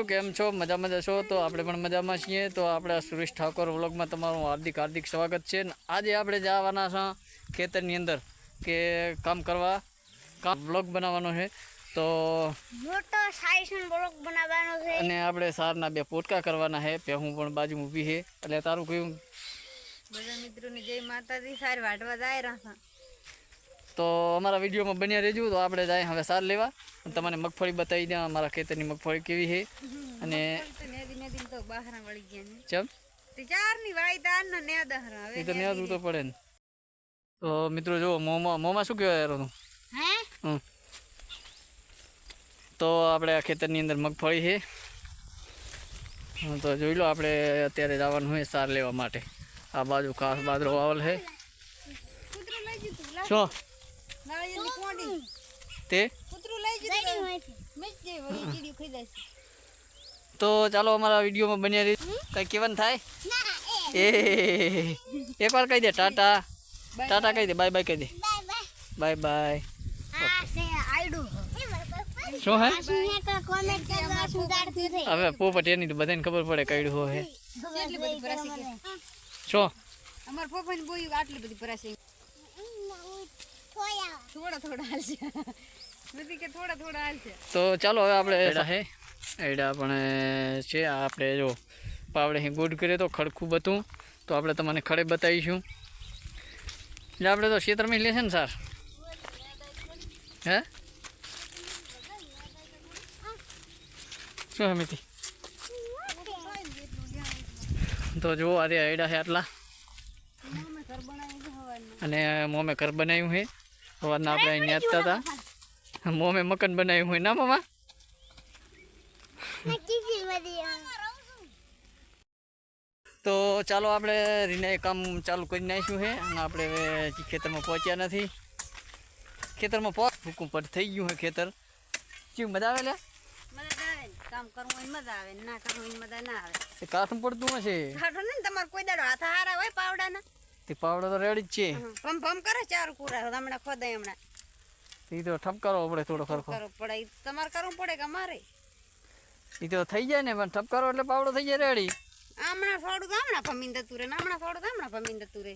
મિત્રો કેમ છો? મજા મજા છો? તો આપણે પણ મજામાં છીએ. તો આપણે સુરેશ ઠાકોર વ્લોગમાં તમારું હાર્દિક હાર્દિક સ્વાગત છે. ને આજે આપણે જવાના છે ખેતરની અંદર કે કામ કરવા. કામ વ્લોગ બનાવવાનો છે. તો મોટો સાઈઝનો બ્લોક બનાવવાનો છે. અને આપણે સારના બે પોટકા કરવાના છે. પે હું પણ બાજુ ઊભી છે. એટલે તારું કયું? બધા મિત્રોની જય માતાજી. સાર વાટવા જાય રહ્યા તો અમારા વિડીયોમાં બન્યા રહેજો. તો આપણે જાય હવે સાર લેવા. અને તમને મગફળી બતાવી દે અમારા ખેતરની મગફળી કેવી છે. અને ચમ? એ તો તો પડે ને. તો મિત્રો જો મોમાં મોમાં શું કહેવાય યાર તું. તો આપણે આ ખેતરની અંદર મગફળી છે. તો જોઈ લો આપણે અત્યારે જવાનું હોય સાર લેવા માટે. આ બાજુ ખાસ બાજરો વાવલ છે. શું નાળિયેરની કોંડી. તે? કૂતરું લઈ જતું ચાલો અમારા વિડીયોમાં બન્યા રહી. કંઈ કેવન થાય? એ. એકવાર કહી દે ટાટા. ટાટા કહી દે બાય બાય કહી દે. Bye bye. આ છે આયડું. શું હે? હવે પોપટ એની તો બધાને ખબર પડે કઈડું હોય શું? અમાર પપ્પાને બોયું આટલી બધી પરાસી થોડા થોડા હાલશે. બધી કે થોડા થોડા હાલશે. તો ચાલો હવે આપણે એડા હે? એડા પણ છે આપણે જો પાવડે અહીં ગુડ કરીએ તો ખડખું બતું તો આપણે તમને ખડે બતાવીશું. એટલે આપણે તો ક્ષેત્રમાં લેશે ને સર? હે? શું હમીથી તો જુઓ આજે એડા છે આટલા અને મોમે ઘર બનાવ્યું છે. સવારના આપણે અહીં જતા હતા મોમે મકાન બનાવ્યું હોય ના મામા? તો ચાલો આપણે રીને કામ ચાલુ કરી નાખ્યું છે અને આપણે હજી ખેતરમાં પહોંચ્યા નથી. ખેતરમાં પહોંચ હુકુમ પર થઈ ગયું છે ખેતર. કેવું મજા આવે લે કામ કરવું હોય મજા આવે ના કરવું હોય મજા ના આવે. કાઠું પડતું હશે. હાટો ને તમારે કોઈ દાડો હાથ હારા હોય પાવડાના. તે પાવડો તો રેડી જ છે. ભમ ભમ કરે ચાર કુરા હમણાં ખોદાય હમણાં. એ તો ઠપકારો પડે થોડો ખરખો. કરો પડે. ઈ તમારે કરવું પડે કે અમારે? એ તો થઈ જાય ને પણ ઠપકારો એટલે પાવડો થઈ જાય રેડી. હમણાં થોડું હમણાં ભમીને દતું રે હમણાં થોડું હમણાં ભમીને દતું રે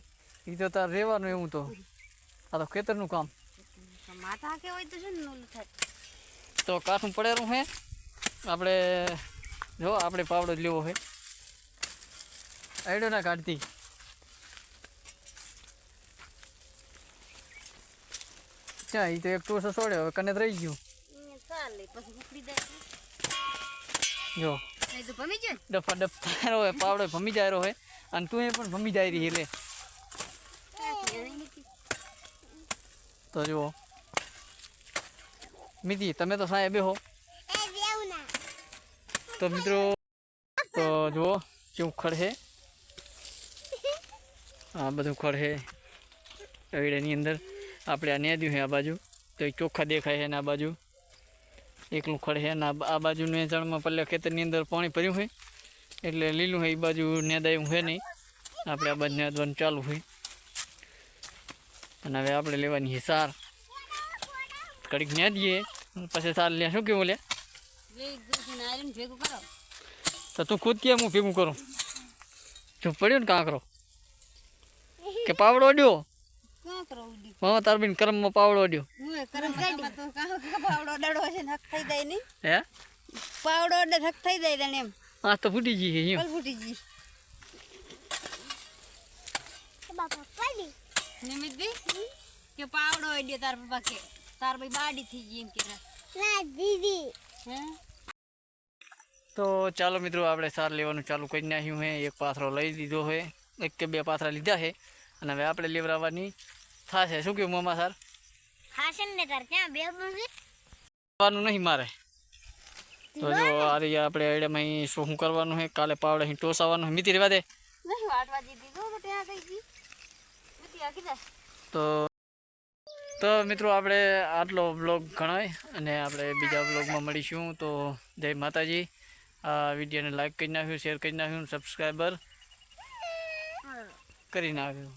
એ તો તાર રહેવાનું એવું તો. આ તો ખેતરનું કામ. માથા કે હોય તો છે ને ઓલું થાય. તો કાઠું પડેલું હે. આપણે જો આપણે પાવડો લેવો હે. આઈડો ના કાઢતી. ચા એ તો એક ટોસો છોડ્યો હવે કને રહી ગયું. જો. ડફા ડફ થાય હોય પાવડો ભમી જાય હોય અને તું એ પણ ભમી જાય રહી એટલે તો જુઓ. મિતિ તમે તો સાહેબ બેહો. તો મિત્રો તો જુઓ કેવું ખડ છે આ બધું ખડ છે એની અંદર. આપણે આ નેદ્યું છે આ બાજુ. તો એ ચોખ્ખા દેખાય છે ને આ બાજુ. એકલું ખડ છે ને આ બાજુ નેચાણમાં પલ્લે ખેતરની અંદર પાણી ભર્યું હોય એટલે લીલું હોય એ બાજુ નેદાયું છે નહીં. આપણે આ બાજુ નેદવાનું ચાલુ હોય અને હવે આપણે લેવાની છે સાર. કડીક નેદીએ પછી સાર લે. શું કેવું લે? તો તું ખુદ કેમ હું ભેગું કરું? જો પડ્યો ને કાંકરો? કે પાવડો અડ્યો? ક્યાં કરો ઉડી મામા તારબીન પાવડો અડ્યો. કરમ તો પાવડો ડડો છે ને થઈ જાય નહીં. હે? પાવડો હક થઈ જાય તને એમ. આ તો ફૂટી ગઈ છે એમ ફૂટી ગઈ. નિમિત બી કે પાવડો અડ્યો તાર પપ્પા કે. તાર ભાઈ બાડી થઈ ગઈ એમ કે દીદી. હે? તો ચાલો મિત્રો આપણે સાર લેવાનું ચાલુ કરી નાખ્યું છે એક પાથરો લઈ દીધો છે એક કે બે પાથરા લીધા છે અને હવે આપણે લેવડાવવાની થશે. શું કહ્યું મામા સર હાસન ને તાર ક્યાં? બે કરવાનું નહીં મારે. તો જો આ રીતે આપણે આઈડિયામાં અહીં શું કરવાનું છે? કાલે પાવડે અહીં ટોસાવાનું છે. મિતી રેવા દે. નહીં વાટવા દીધી તો તો ત્યાં કઈ ગઈ. મિતિ આગી જાય તો તો મિત્રો આપણે આટલો બ્લોગ ગણાય અને આપણે બીજા બ્લોગમાં મળીશું. તો જય માતાજી. આ વિડીયોને લાઈક કરી નાખ્યું શેર કરી નાખ્યું સબસ્ક્રાઈબર કરી નાખ્યું.